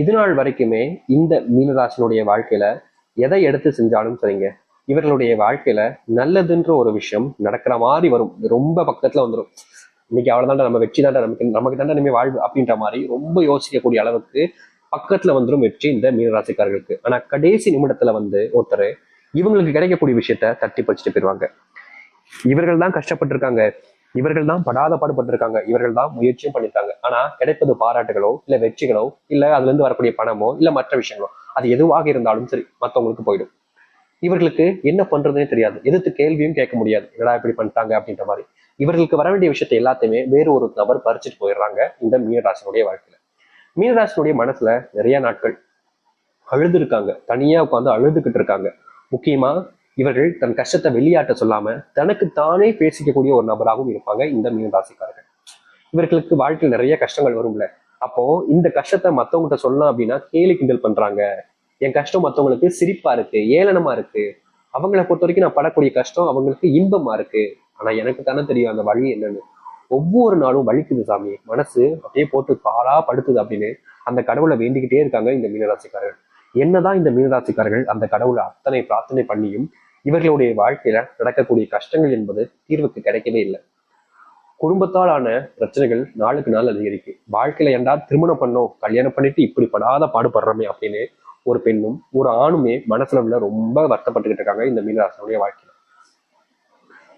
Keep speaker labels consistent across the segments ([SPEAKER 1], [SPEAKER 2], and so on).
[SPEAKER 1] இது நாள் வரைக்குமே இந்த மீனராசினுடைய வாழ்க்கையில எதை எடுத்து செஞ்சாலும் சரிங்க. இவர்களுடைய வாழ்க்கையில நல்லதுன்ற ஒரு விஷயம் நடக்கிற மாதிரி வரும். ரொம்ப பக்கத்துல வந்துடும் இன்னைக்கு அவ்வளவுதான்டா நம்ம வெற்றி தாண்டா நமக்கு நமக்கு தாண்டா இனிமே வாழ்வு அப்படின்ற மாதிரி ரொம்ப யோசிக்கக்கூடிய அளவுக்கு பக்கத்துல வந்துடும் வெற்றி இந்த மீனராசிக்காரர்களுக்கு. ஆனா கடைசி நிமிடத்துல வந்து ஒருத்தர் இவங்களுக்கு கிடைக்கக்கூடிய விஷயத்த தட்டி பறிச்சுட்டு போயிருவாங்க. இவர்கள் தான் கஷ்டப்பட்டிருக்காங்க. இவர்கள் தான் படாத பாடுபட்டிருக்காங்க. இவர்கள் தான் முயற்சியும் பண்ணியிருக்காங்க. ஆனா கிடைப்பது பாராட்டுகளோ இல்ல வெற்றிகளோ இல்ல அதுல இருந்து வரக்கூடிய பணமோ இல்ல மற்ற விஷயங்களோ அது எதுவாக இருந்தாலும் சரி மத்தவங்களுக்கு போயிடும். இவர்களுக்கு என்ன பண்றதுன்னே தெரியாது. எதிர்த்து கேள்வியும் கேட்க முடியாது. என்னடா இப்படி பண்ணிட்டாங்க அப்படின்ற மாதிரி. இவர்களுக்கு வர வேண்டிய விஷயத்தை எல்லாத்தையுமே வேறு ஒரு நபர் பறிச்சுட்டு போயிடுறாங்க இந்த மீனராசினுடைய வாழ்க்கையில. மீனராசினுடைய மனசுல நிறைய நாட்கள் அழுது இருக்காங்க தனியா உட்காந்து அழுதுகிட்டு இருக்காங்க. முக்கியமா இவர்கள் தன் கஷ்டத்தை வெளியாட்ட சொல்லாம தனக்கு தானே பேசிக்கக்கூடிய ஒரு நபராகவும் இருப்பாங்க இந்த மீனராசிக்காரர்கள் இவர்களுக்கு வாழ்க்கையில் நிறைய கஷ்டங்கள் வரும்ல. அப்போ இந்த கஷ்டத்தை மத்தவங்ககிட்ட சொல்லலாம் அப்படின்னா கேலி கிண்டல் பண்றாங்க. என் கஷ்டம் மத்தவங்களுக்கு சிரிப்பா இருக்கு ஏளனமா இருக்கு. அவங்கள பொறுத்த வரைக்கும் நான் படக்கூடிய கஷ்டம் அவங்களுக்கு இன்பமா இருக்கு. ஆனா எனக்கு தானே தெரியும் அந்த வழி என்னன்னு. ஒவ்வொரு நாளும் வலிக்குது சாமி. மனசு அப்படியே போட்டு பாலா படுத்துது அப்படின்னு அந்த கடவுளை வேண்டிக்கிட்டே இருக்காங்க இந்த மீனராசிக்காரர்கள். என்னதான் இந்த மீனராசிக்காரர்கள் அந்த கடவுளை அத்தனை பிரார்த்தனை பண்ணியும் இவர்களுடைய வாழ்க்கையில நடக்கக்கூடிய கஷ்டங்கள் என்பது தீர்வுக்கு கிடைக்கவே இல்லை. குடும்பத்தால் ஆன பிரச்சனைகள் நாளுக்கு நாள் அதிகரிக்கு. வாழ்க்கையில ஏண்டா திருமணம் பண்ணோம் கல்யாணம் பண்ணிட்டு இப்படி படாத பாடுபடுறோமே அப்படின்னு ஒரு பெண்ணும் ஒரு ஆணுமே மனசுல உள்ள ரொம்ப வருத்தப்பட்டுக்கிட்டு இருக்காங்க இந்த மீனராசனுடைய வாழ்க்கையில.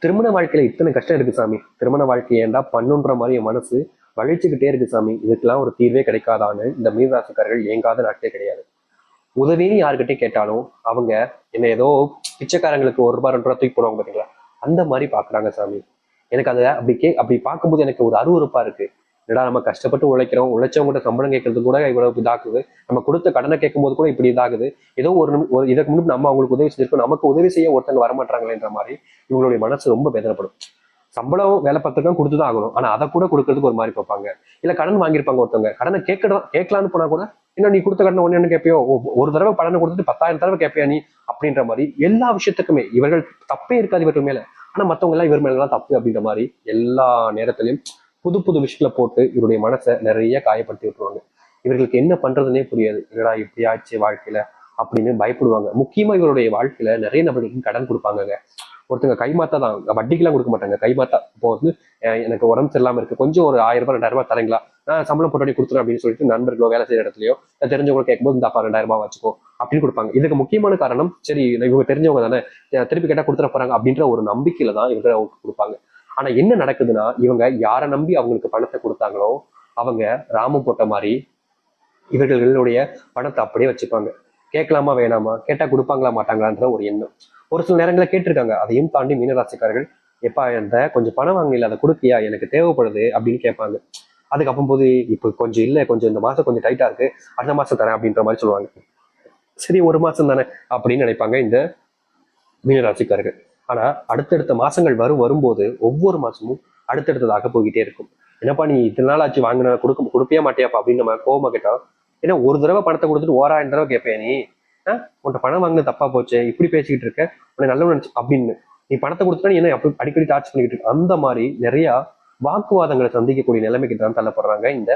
[SPEAKER 1] திருமண வாழ்க்கையில இத்தனை கஷ்டம் இருக்கு சாமி. திருமண வாழ்க்கையை ஏண்டா பண்ணுன்ற மாதிரி என் மனசு வலிச்சுக்கிட்டே இருக்கு சாமி. இதுக்கெல்லாம் ஒரு தீர்வே கிடைக்காதான்னு இந்த மீனராசிக்காரர்கள் ஏங்காத நாட்களே கிடையாது. உதவின்னு யாருக்கிட்டே கேட்டாலும் அவங்க என்ன ஏதோ பிச்சைக்காரங்களுக்கு ஒரு ரூபாய் ரெண்டு ரூபா தூக்கி போடுவாங்க பாத்தீங்களா? அந்த மாதிரி பாக்குறாங்க சாமி. எனக்கு அதை அப்படி கே அப்படி பார்க்கும்போது எனக்கு ஒரு அருவருப்பா இருக்கு. என்னடா நம்ம கஷ்டப்பட்டு உழைக்கிறோம் உழைச்சவங்ககிட்ட சம்பளம் கேட்கறது கூட இவ்வளவு இதாகுது நம்ம கொடுத்த கடனை கேட்கும்போது கூட இப்படி இதாகுது. ஏதோ ஒரு ஒரு இதற்கு முன்னாடி நம்ம அவங்களுக்கு உதவி செஞ்சிருக்கோம். நமக்கு உதவி செய்ய ஒருத்தங்க வரமாட்டாங்களேன்ற மாதிரி இவங்களுடைய மனசு ரொம்ப வேதனைப்படும். சம்பளம் வேலை பார்த்துருக்கோம் கொடுத்து தான் ஆகணும். ஆனா அதை கூட கொடுக்கறதுக்கு ஒரு மாதிரி பார்ப்பாங்க. இல்ல கடன் வாங்கியிருப்பாங்க ஒருத்தவங்க. கடனை கேட்கணும் கேட்கலான்னு போனா கூட என்ன நீ கொடுத்த கடனை ஒண்ணு கேட்பியோ ஒ- ஒரு தடவை கடனை கொடுத்துட்டு பத்தாயிரம் தடவை கேட்பியா நீ? அப்படின்ற மாதிரி எல்லா விஷயத்துக்குமே இவர்கள் தப்பே இருக்காது இவர்கள் மேல. ஆனா மத்தவங்க எல்லாம் இவர் மேலதான் தப்பு அப்படின்ற மாதிரி எல்லா நேரத்திலையும் புது புது விஷயத்துல போட்டு இவருடைய மனசை நிறைய காயப்படுத்தி விட்டுருவாங்க. இவர்களுக்கு என்ன பண்றதுனே புரியாது. என்னடா இப்படி ஆச்சு வாழ்க்கையில? அப்படின்னு பயப்படுவாங்க. முக்கியமா இவருடைய வாழ்க்கையில நிறைய நபர்களுக்கு கடன் கொடுப்பாங்க ஒருத்தங்க கைமாத்தா தான். வட்டிக்கெல்லாம் கொடுக்க மாட்டாங்க. கைமாத்தா. இப்போ வந்து எனக்கு உடம்பு சரியில்லாமல் இருக்கு. கொஞ்சம் ஒரு ஆயிரம் ரூபாய் ரெண்டாயிரம் ரூபாய் தரீங்களா? நான் சம்பளம் போட்டு கொடுத்துறேன் அப்படின்னு சொல்லிட்டு நண்பர்களோ வேலை செய்யற இடத்துலயோ இல்ல தெரிஞ்சவங்க கேட்கும்போது இந்த ரெண்டாயிரம் ரூபாய் வச்சுக்கோ அப்படின்னு கொடுப்பாங்க. இதுக்கு முக்கியமான காரணம் சரி இவங்க தெரிஞ்சவங்க தானே திருப்பி கேட்டா கொடுத்துட போறாங்க அப்படின்ற ஒரு நம்பிக்கையில தான் இவங்க அவங்களுக்கு கொடுப்பாங்க. ஆனா என்ன நடக்குதுன்னா இவங்க யாரை நம்பி அவங்களுக்கு பணத்தை கொடுத்தாங்களோ அவங்க ராமம் போட்ட மாதிரி இவர்களுடைய பணத்தை அப்படியே வச்சுப்பாங்க. கேட்கலாமா வேணாமா? கேட்டா கொடுப்பாங்களா மாட்டாங்களான்ற ஒரு எண்ணம். ஒரு சில நேரங்களில் கேட்டிருக்காங்க. அதையும் தாண்டி மீனராசிக்காரர்கள் எப்பா இந்த கொஞ்சம் பணம் வாங்கல அதை கொடுக்கியா? எனக்கு தேவைப்படுது அப்படின்னு கேட்பாங்க. அதுக்கப்புறம் போது இப்போ கொஞ்சம் இல்லை கொஞ்சம் இந்த மாசம் கொஞ்சம் டைட்டா இருக்கு. அடுத்த மாசம் தரேன் அப்படின்ற மாதிரி சொல்லுவாங்க. சரி ஒரு மாசம் தானே அப்படின்னு நினைப்பாங்க இந்த மீனராசிக்காரர்கள். ஆனா அடுத்தடுத்த மாசங்கள் வரும் வரும்போது ஒவ்வொரு மாசமும் அடுத்தடுத்ததாக போய்கிட்டே இருக்கும். என்னப்பா நீ இத்தனை நாள் ஆச்சு வாங்கின கொடுக்க கொடுப்பே மாட்டியாப்பா அப்படின்னு நம்ம கோவமா கேட்டா ஏன்னா ஒரு தடவை பணத்தை கொடுத்துட்டு ஓராயிரம் தடவை கேட்பேன் நீ? உன்ட்ட பணம் வாங்கினது தப்பா போச்சு இப்படி பேசிக்கிட்டு இருக்க உன்னை நல்லவன் நினைச்சு அப்படின்னு. நீ பணத்தை கொடுத்துட்டா நீ என்ன அப்படி அடிக்கடி டார்ச் பண்ணிக்கிட்டு இருக்க? அந்த மாதிரி நிறைய வாக்குவாதங்களை சந்திக்கக்கூடிய நிலைமைக்கு தான் தள்ளப்படுறாங்க இந்த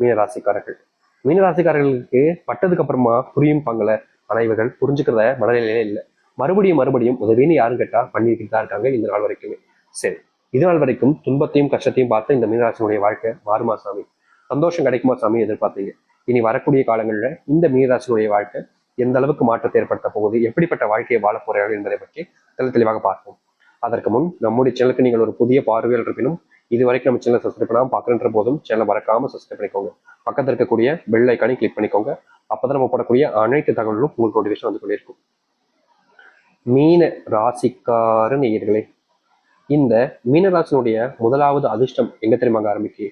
[SPEAKER 1] மீனராசிக்காரர்கள். மீனராசிக்காரர்களுக்கு பட்டதுக்கு அப்புறமா புரியும் பாங்கல ஆனா இவர்கள் புரிஞ்சுக்கிறத மனநிலையிலே இல்லை. மறுபடியும் மறுபடியும் உதவின்னு யாரும் கேட்டா பண்ணிக்கிட்டு தான் இருக்காங்க இந்த நாள் வரைக்குமே. சரி இது நாள் வரைக்கும் துன்பத்தையும் கஷ்டத்தையும் பார்த்து இந்த மீனராசினுடைய வாழ்க்கை மாறுமா சாமி? சந்தோஷம் கிடைக்குமா சாமி எதிர்பார்த்தீங்க? இனி வரக்கூடிய காலங்களில் இந்த மீனராசினுடைய வாழ்க்கை எந்த அளவுக்கு மாற்றத்தை ஏற்படுத்த போகுது எப்படிப்பட்ட வாழ்க்கையை வாழப் போகிறார்கள் என்பதை பற்றி தெளி தெளிவாக பார்ப்போம். அதற்கு முன் நம்முடைய சேனலுக்கு நீங்கள் ஒரு புதிய பார்வையில் இருப்பினும் இது வரைக்கும் நம்ம சேனலை சப்ஸ்கிரைப் பண்ணாமல் பார்க்குறன்ற போதும் சேனலை மறக்காமல் சப்ஸ்கிரைப் பண்ணிக்கோங்க. பக்கத்தில் இருக்கக்கூடிய பெல் ஐக்கானை கிளிக் பண்ணிக்கோங்க. அப்போதான் நம்ம போடக்கூடிய அனைத்து தகவல்களும் உங்களுக்கு நோட்டிஃபிகேஷன் வந்து கொண்டிருக்கும் மீன ராசிக்கார நேயர்களே இந்த மீனராசினுடைய முதலாவது அதிர்ஷ்டம் எங்க தெரியுமாங்க ஆரம்பிக்கு?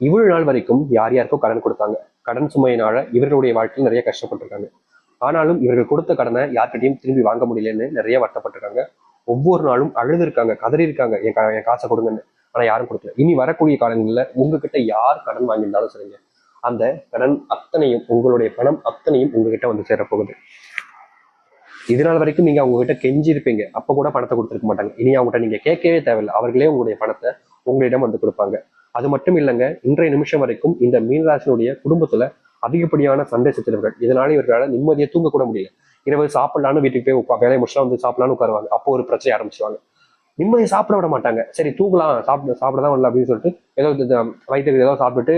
[SPEAKER 1] இவ்வளவு நாள் வரைக்கும் யார் யாருக்கும் கடன் கொடுத்தாங்க. கடன் சுமையினால இவர்களுடைய வாழ்க்கையில் நிறைய கஷ்டப்பட்டிருக்காங்க. ஆனாலும் இவர்கள் கொடுத்த கடனை யார்கிட்டயும் திரும்பி வாங்க முடியலன்னு நிறைய வருத்தப்பட்டிருக்காங்க. ஒவ்வொரு நாளும் அழுது இருக்காங்க கதறி இருக்காங்க என் கா- என் காசை கொடுங்கன்னு. ஆனால் யாரும் கொடுக்கல. இனி வரக்கூடிய காலங்களில் உங்ககிட்ட யார் கடன் வாங்கியிருந்தாலும் சரிங்க. அந்த கடன் அத்தனையும் உங்களுடைய பணம் அத்தனையும் உங்ககிட்ட வந்து சேரப்போகுது. இதனால் வரைக்கும் நீங்க அவங்க கிட்ட கெஞ்சி இருப்பீங்க அப்போ கூட பணத்தை கொடுத்துருக்க மாட்டாங்க. இனி அவங்ககிட்ட நீங்க கேட்கவே தேவையில்லை. அவர்களே உங்களுடைய பணத்தை உங்களிடம் வந்து கொடுப்பாங்க. அது மட்டும் இல்லைங்க இன்றைய நிமிஷம் வரைக்கும் இந்த மீனராசினுடைய குடும்பத்துல அதிகப்படியான சண்டை சச்சரவுகள். இதனால இவர்களால் நிம்மதியை தூங்க கூட முடியல. இரவு சாப்பிடலான்னு வீட்டுக்கு போய் உட்கா வேலையை முடிச்சா வந்து சாப்பிடலான்னு உட்காருவாங்க. அப்போ ஒரு பிரச்சனை ஆரம்பிச்சுவாங்க நிம்மதியை சாப்பிட விட மாட்டாங்க. சரி தூங்கலாம் சாப்பிட சாப்பிட தான் வரல அப்படின்னு சொல்லிட்டு ஏதோ இந்த வயிற்றுக்கு ஏதோ சாப்பிட்டுட்டு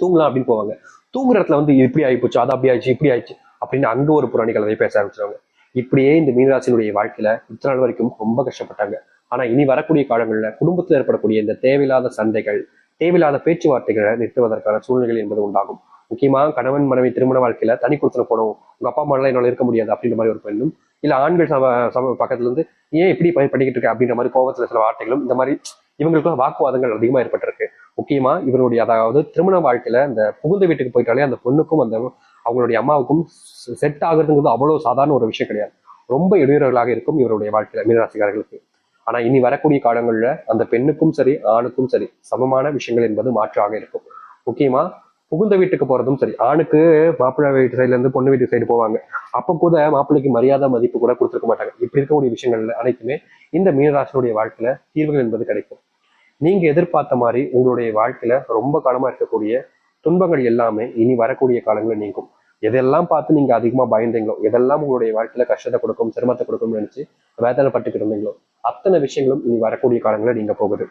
[SPEAKER 1] தூங்கலாம் அப்படின்னு போவாங்க. தூங்குற இடத்துல வந்து இப்படி ஆயிப்போச்சு அது அப்படி ஆயிடுச்சு இப்படி ஆயிடுச்சு அப்படின்னு அங்க ஒரு புராணிகள் கலவை பேச ஆரம்பிச்சிருவாங்க. இப்படியே இந்த மீனராசினுடைய வாழ்க்கையில இத்தனை நாள் வரைக்கும் ரொம்ப கஷ்டப்பட்டாங்க. ஆனா இனி வரக்கூடிய காலங்களில் குடும்பத்தில் ஏற்படக்கூடிய இந்த தேவையில்லாத சண்டைகள் தேவையில்லாத பேச்சுவார்த்தைகளை நிறுத்துவதற்கான சூழ்நிலைகள் என்பது உண்டாகும். முக்கியமாக கணவன் மனைவி திருமண வாழ்க்கையில தனி கொடுத்தன போனோம். உங்க அப்பா அம்மாலாம் என்னால் இருக்க முடியாது அப்படின்ற மாதிரி ஒரு பெண்ணும் இல்ல ஆண்கள் சம சம பக்கத்துல இருந்து ஏன் இப்படி பண்ணிக்கிட்டு இருக்க அப்படின்ற மாதிரி கோபத்துல சில வார்த்தைகளும் இந்த மாதிரி இவங்களுக்குள்ள வாக்குவாதங்கள் அதிகமா ஏற்பட்டிருக்கு. முக்கியமா இவருடைய அதாவது திருமண வாழ்க்கையில இந்த புகுந்த வீட்டுக்கு போயிட்டாலே அந்த பொண்ணுக்கும் அந்த அவங்களுடைய அம்மாவுக்கும் செட் ஆகுறதுங்கிறது அவ்வளவு சாதாரண ஒரு விஷயம் கிடையாது. ரொம்ப இடையூறுகளாக இருக்கும் இவருடைய வாழ்க்கையில மீனராசிக்காரர்களுக்கு. ஆனா இனி வரக்கூடிய காலங்கள்ல அந்த பெண்ணுக்கும் சரி ஆணுக்கும் சரி சமமான விஷயங்கள் என்பது மாற்றாக இருக்கும். முக்கியமா புகுந்த வீட்டுக்கு போறதும் சரி ஆணுக்கு மாப்பிள்ளை வீட்டு சைடுல இருந்து பொண்ணு வீட்டு சைடு போவாங்க. அப்ப கூட மாப்பிள்ளைக்கு மரியாதை மதிப்பு கூட கொடுத்துருக்க மாட்டாங்க. இப்படி இருக்கக்கூடிய விஷயங்கள்ல அனைத்துமே இந்த மீனராசனுடைய வாழ்க்கையில தீர்வுகள் என்பது கிடைக்கும். நீங்க எதிர்பார்த்த மாதிரி உங்களுடைய வாழ்க்கையில ரொம்ப காலமா இருக்கக்கூடிய துன்பங்கள் எல்லாமே இனி வரக்கூடிய காலங்களில் நீங்கும். எதெல்லாம் பார்த்து நீங்க அதிகமா பயந்தீங்களோ எதெல்லாம் உங்களுடைய வாழ்க்கையில கஷ்டத்தை கொடுக்கும் சிரமத்தை கொடுக்கும்னு நினைச்சு வேதனைப்பட்டுக்கிட்டு இருந்தீங்களோ அத்தனை விஷயங்களும் இனி வரக்கூடிய காலங்களில் நீங்க போகுது.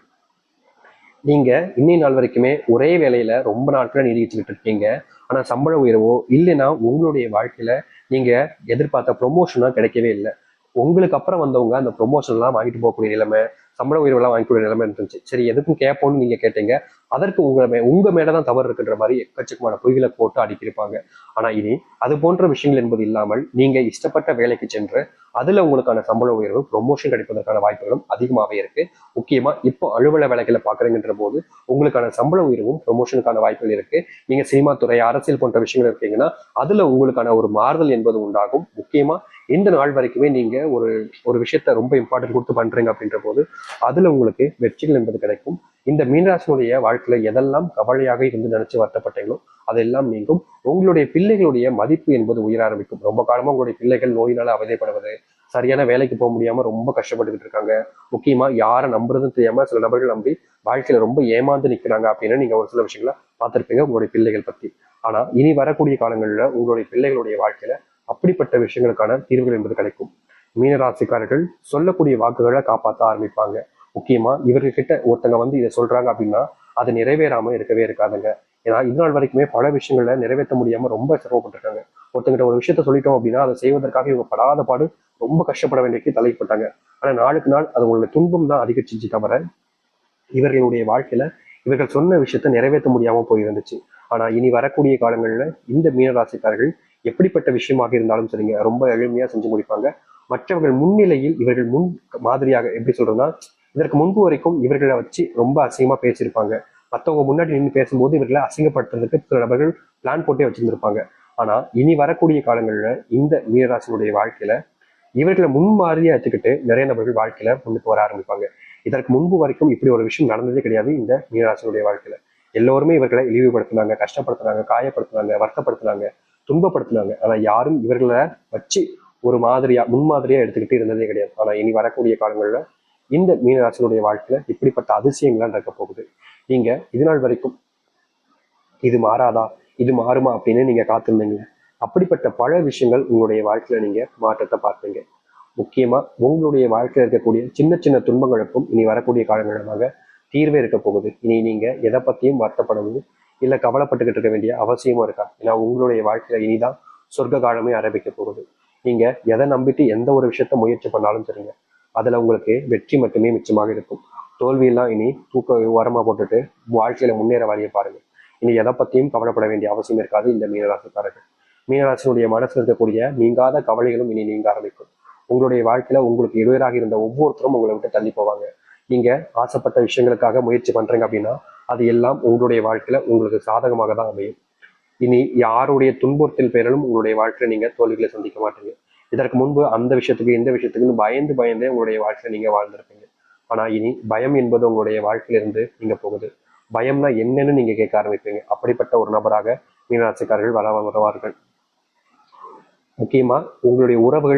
[SPEAKER 1] நீங்க இன்னி நாள் வரைக்குமே ஒரே வேலையில ரொம்ப நாட்களா நீடிச்சுக்கிட்டு இருக்கீங்க. ஆனா சம்பள உயர்வோ இல்லைன்னா உங்களுடைய வாழ்க்கையில நீங்க எதிர்பார்த்த ப்ரொமோஷனா கிடைக்கவே இல்லை. உங்களுக்கு அப்புறம் வந்தவங்க அந்த ப்ரொமோஷன் எல்லாம் வாங்கிட்டு போகக்கூடிய நிலைமை சம்பள உயர்வு எல்லாம் வாங்கிக்கூடிய நிலைமை இருந்துச்சு. சரி எதுக்கும் கேட்போம்னு நீங்க கேட்டீங்க. அதற்கு உங்க மே உங்க மேலதான் தவறு இருக்குன்ற மாதிரி எக்கச்சக்கமான பொய்களை போட்டு அடிக்கிருப்பாங்க. ஆனா இனி அது போன்ற விஷயங்கள் என்பது இல்லாமல் நீங்க இஷ்டப்பட்ட வேலைக்கு சென்று அதில் உங்களுக்கான சம்பள உயர்வு ப்ரொமோஷன் கிடைப்பதற்கான வாய்ப்புகளும் அதிகமாகவே இருக்கு. முக்கியமாக இப்போ அலுவலக வேலைகளை பார்க்குறீங்கன்ற போது உங்களுக்கான சம்பள உயர்வும் ப்ரொமோஷனுக்கான வாய்ப்புகள் இருக்கு. நீங்கள் சினிமா துறை அரசியல் போன்ற விஷயங்கள் இருக்கீங்கன்னா அதில் உங்களுக்கான ஒரு மாறுதல் என்பது உண்டாகும். முக்கியமாக இந்த நாள் வரைக்குமே நீங்கள் ஒரு ஒரு விஷயத்த ரொம்ப இம்பார்ட்டன்ட் கொடுத்து பண்ணுறீங்க அப்படின்ற போது அதில் உங்களுக்கு வெற்றிகள் என்பது கிடைக்கும். இந்த மீனராசினுடைய வாழ்க்கையில எதெல்லாம் கவலையாக இருந்து நினைச்சு வருத்தப்பட்டீங்களோ அதெல்லாம் நீங்கும். உங்களுடைய பிள்ளைகளுடைய மதிப்பு என்பது உயர ஆரம்பிக்கும். ரொம்ப காலமா உங்களுடைய பிள்ளைகள் நோயினால அவதைப்படுவது சரியான வேலைக்கு போக முடியாம ரொம்ப கஷ்டப்பட்டுக்கிட்டு இருக்காங்க. முக்கியமா யாரை நம்புறதுன்னு தெரியாம சில நபர்கள் நம்பி வாழ்க்கையில ரொம்ப ஏமாந்து நிக்கிறாங்க அப்படின்னு நீங்க ஒரு சில விஷயங்களை பார்த்திருப்பீங்க உங்களுடைய பிள்ளைகள் பத்தி. ஆனா இனி வரக்கூடிய காலங்களில் உங்களுடைய பிள்ளைகளுடைய வாழ்க்கையில அப்படிப்பட்ட விஷயங்களுக்கான தீர்வுகள் என்பது கிடைக்கும். மீனராசிக்காரர்கள் சொல்லக்கூடிய வாக்குகளை காப்பாற்ற ஆரம்பிப்பாங்க. முக்கியமா இவர்கிட்ட ஒருத்தங்க வந்து இதை சொல்றாங்க அப்படின்னா அது நிறைவேறாமல் இருக்கவே இருக்காதுங்க. ஏன்னா இது வரைக்குமே பல விஷயங்கள்ல நிறைவேற்ற முடியாமல் ரொம்ப சிரமப்பட்டிருக்காங்க. ஒருத்தங்கிட்ட ஒரு விஷயத்த சொல்லிட்டோம் அப்படின்னா அதை செய்வதற்காக இவங்க படாத பாடு ரொம்ப கஷ்டப்பட வேண்டியக்கு தலைப்பட்டாங்க. ஆனா நாளுக்கு நாள் அது உங்களுடைய துன்பம் தான் அதிகரிச்சிச்சு தவிர இவர்களுடைய வாழ்க்கையில இவர்கள் சொன்ன விஷயத்த நிறைவேற்ற முடியாமல் போயிருந்துச்சு. ஆனா இனி வரக்கூடிய காலங்களில் இந்த மீனராசிக்காரர்கள் எப்படிப்பட்ட விஷயமாக இருந்தாலும் சரிங்க ரொம்ப எளிமையாக செஞ்சு முடிப்பாங்க. மற்றவர்கள் முன்னிலையில் இவர்கள் முன் மாதிரியாக எப்படி சொல்றதுன்னா இதற்கு முன்பு வரைக்கும் இவர்களை வச்சு ரொம்ப அசிங்கமாக பேசியிருப்பாங்க. மற்றவங்க முன்னாடி நின்று பேசும்போது இவர்களை அசிங்கப்படுத்துறதுக்கு சில நபர்கள் பிளான் போட்டே வச்சிருந்திருப்பாங்க. ஆனால் இனி வரக்கூடிய காலங்களில் இந்த மீனராசினுடைய வாழ்க்கையில் இவர்களை முன்மாதிரியா எடுத்துக்கிட்டு நிறைய நபர்கள் வாழ்க்கையில முன்னுக்கு வர ஆரம்பிப்பாங்க. இதற்கு முன்பு வரைக்கும் இப்படி ஒரு விஷயம் நடந்ததே கிடையாது இந்த மீனராசினுடைய வாழ்க்கையில. எல்லோருமே இவர்களை இழிவுபடுத்தினாங்க கஷ்டப்படுத்தினாங்க காயப்படுத்தினாங்க வருத்தப்படுத்தினாங்க துன்பப்படுத்தினாங்க. ஆனா யாரும் இவர்களை வச்சு ஒரு மாதிரியா முன்மாதிரியா எடுத்துக்கிட்டு இருந்ததே கிடையாது. ஆனா இனி வரக்கூடிய காலங்களில் இந்த மீனராசினுடைய வாழ்க்கையில இப்படிப்பட்ட அதிசயங்கள்லாம் நடக்க போகுது. நீங்க இது நாள் வரைக்கும் இது மாறாதா? இது மாறுமா அப்படின்னு நீங்க காத்திருந்தீங்க அப்படிப்பட்ட பல விஷயங்கள் உங்களுடைய வாழ்க்கையில நீங்க மாற்றத்தை பார்ப்பீங்க முக்கியமா உங்களுடைய வாழ்க்கையில இருக்கக்கூடிய சின்ன சின்ன துன்பங்களுக்கும் இனி வரக்கூடிய காலங்களாக தீர்வே இருக்க போகுது. இனி நீங்க எதை பத்தியும் வருத்தப்படவும் இல்ல கவலைப்பட்டுக்கிட்டு இருக்க வேண்டிய அவசியமும் இருக்கா? ஏன்னா உங்களுடைய வாழ்க்கையில இனிதான் சொர்க்க காலமே ஆரம்பிக்க போகுது. நீங்க எதை நம்பிட்டு எந்த ஒரு விஷயத்த முயற்சி பண்ணாலும் சரிங்க. அதில் உங்களுக்கு வெற்றி மட்டுமே மிச்சமாக இருக்கும். தோல்வியெல்லாம் இனி தூக்க ஓரமாக போட்டுட்டு வாழ்க்கையில் முன்னேற வழியை பாருங்கள் இனி எதை பற்றியும் கவலைப்பட வேண்டிய அவசியம் இருக்காது இந்த மீனராசிக்காரர்கள். மீனராசினுடைய மனசில் இருக்கக்கூடிய நீங்காத கவலைகளும் இனி நீங்க ஆரம்பிக்கும். உங்களுடைய வாழ்க்கையில் உங்களுக்கு இடையராக இருந்த ஒவ்வொருத்தரும் உங்களை விட்டு தள்ளி போவாங்க. நீங்கள் ஆசைப்பட்ட விஷயங்களுக்காக முயற்சி பண்ணுறீங்க அப்படின்னா அது எல்லாம் உங்களுடைய வாழ்க்கையில் உங்களுக்கு சாதகமாக தான் அமையும். இனி யாருடைய துன்புறுத்தல் பெயரிலும் உங்களுடைய வாழ்க்கையில் நீங்கள் தோல்விகளை சந்திக்க மாட்டீங்க. இதற்கு முன்பு அந்த விஷயத்துக்கு இந்த விஷயத்துக்குன்னு பயந்து பயந்தே உங்களுடைய வாழ்க்கையில நீங்க வாழ்ந்திருப்பீங்க. ஆனா இனி பயம் என்பது உங்களுடைய வாழ்க்கையில இருந்து நீங்க போகுது. பயம்னா என்னன்னு நீங்க கேட்க ஆரம்பிப்பீங்க. அப்படிப்பட்ட ஒரு நபராக மீனராசிக்காரர்கள் வள வருவார்கள். முக்கியமா உங்களுடைய உறவுகள்